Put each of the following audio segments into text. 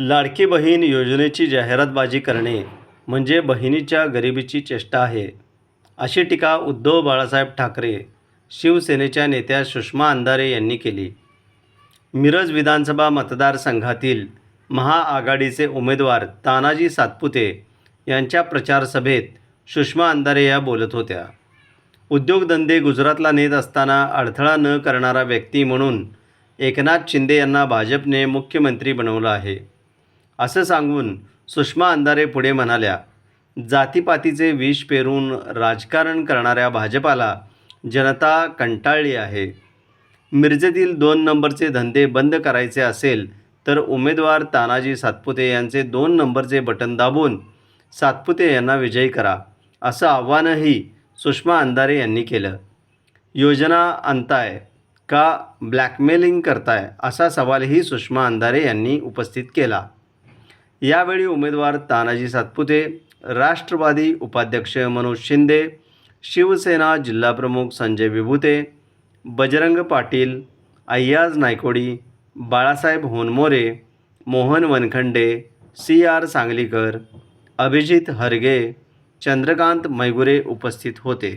लाडकी बहीण योजनेची जाहिरातबाजी करणे म्हणजे बहिणीच्या गरिबीची चेष्टा आहे. अशी टीका उद्धव बाळासाहेब ठाकरे शिवसेनेच्या नेत्या सुषमा अंधारे यांनी केली. मिरज विधानसभा मतदारसंघातील महाआघाडीचे उमेदवार तानाजी सातपुते यांच्या प्रचारसभेत सुषमा अंधारे या बोलत होत्या. उद्योगधंदे गुजरातला नेत असताना अडथळा न करणारा व्यक्ती म्हणून एकनाथ शिंदे यांना भाजपने मुख्यमंत्री बनवलं आहे. असं सांगून सुषमा अंधारे पुढे म्हणाल्या जातीपातीचे विष पेरून राजकारण करणाऱ्या भाजपाला जनता कंटाळली आहे. मिरजेतील दोन नंबरचे धंदे बंद करायचे असेल तर उमेदवार तानाजी सातपुते यांचे दोन नंबरचे बटन दाबून सातपुते यांना विजयी करा असं आव्हानही सुषमा अंधारे यांनी केलं. योजना आणताय का ब्लॅकमेलिंग करताय? असा सवालही सुषमा अंधारे यांनी उपस्थित केला. यावेळी उमेदवार तानाजी सातपुते राष्ट्रवादी उपाध्यक्ष मनोज शिंदे शिवसेना जिल्हाप्रमुख संजय विभूते बजरंग पाटील अय्याज नायकोडी बाळासाहेब होनमोरे मोहन वनखंडे सी आर सांगलीकर अभिजित हरगे चंद्रकांत मैगुरे उपस्थित होते.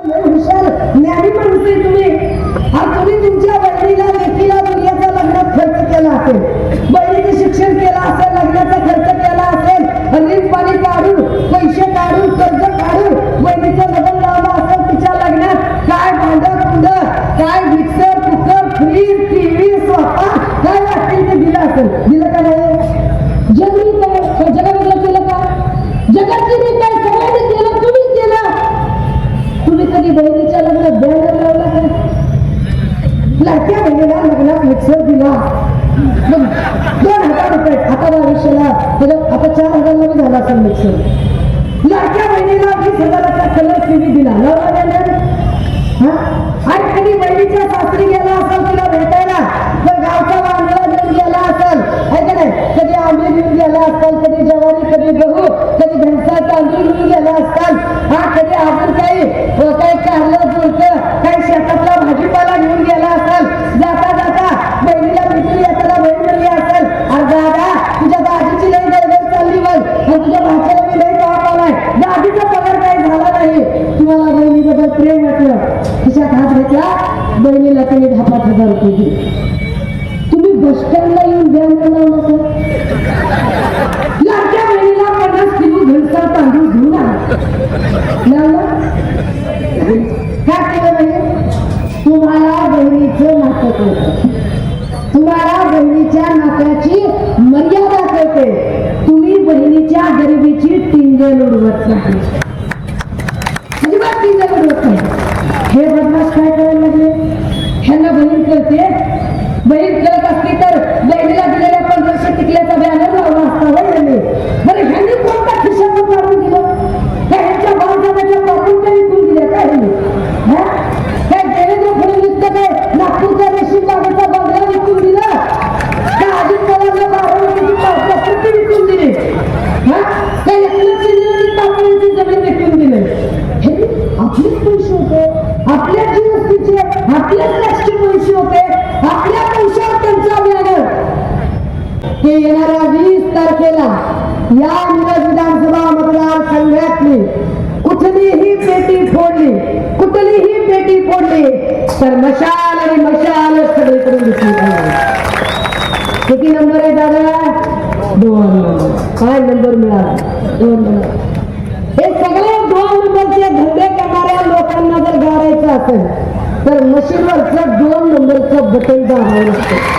तुम्ही तुमच्या बहिणीला लेकीला लग्नात खर्च केला असेल बहिणीचं शिक्षण केलं लाडक्या बहिणीला लग्नात मिक्सर दिला. मग दोन हजार रुपये आता भविष्याला त्याच्यात आता चार हजारला बी झाला असेल मिक्सर. लाडक्या बहिणीला वीस हजाराचा कलर टीव्ही दिला. आणि कधी बहिणीच्या सासरी गेला असेल तिला भेटायला? तर गावचा बांधला घेऊन गेला असेल. ऐका नाही? कधी आंबे घेऊन गेला असेल कधी जवारी कधी गहू कधी घरचा तांदूळ घेऊन गेला असेल. हा कधी अजून बहिणीला त्यांनी दहा पाच हजार रुपये दिले तुम्ही बस स्टँडला येऊन बँड लावलं सर लाडक्या बहिणीला पन्नास किलो घनसा तांदूळ घेऊन आला. काय केलं म्हणजे तुम्हाला बहिणीचं नातं कळतं तुम्हाला बहिणीच्या नात्याची मर्यादा कळते. तुम्ही बहिणीच्या गरिबीची टिंगल उडवत नाही. अजिबात टिंगल उडवत नाही. हे बदमाश काय करायला लागले ह्यांना बहीण कळते बहीण कळत असती तर बहिणीला दिलेल्या पंधराशे टिकल्याचा बॅनर लावला असता होय ह्यांनी बरं ह्यांनी कोणता खिशातून काढून दिलं? काय ह्यांच्या बाळजाबाच्या त्या विकून दिल्या काय ह्यांनी? काय देवेंद्र काय नागपूरच्या रेशीम बागेचा बंगला विकून दिला का अजित पवारला बारामतीची विकून दिली? हा? काय एकनाथ शिंदेची तापण्याची जमीन विकून दिली. हे आपलेच पैसे होते. आपल्या जीवस्तीचे आपल्याच या मिरज विधानसभा मतदारसंघातली कुठलीही पेटी फोडली कुठलीही पेटी फोडली तर मशाल आणि मशाल सगळीकडे दिसून किती नंबर आहे दादा? दोन काय नंबर मिळाला? दोन नंबर. हे सगळे दोन नंबरचे धंदे करणाऱ्या लोकांना जर गाडायचं असेल तर मशीनवरचं दोन नंबरचं बटन दाबावं लागतं.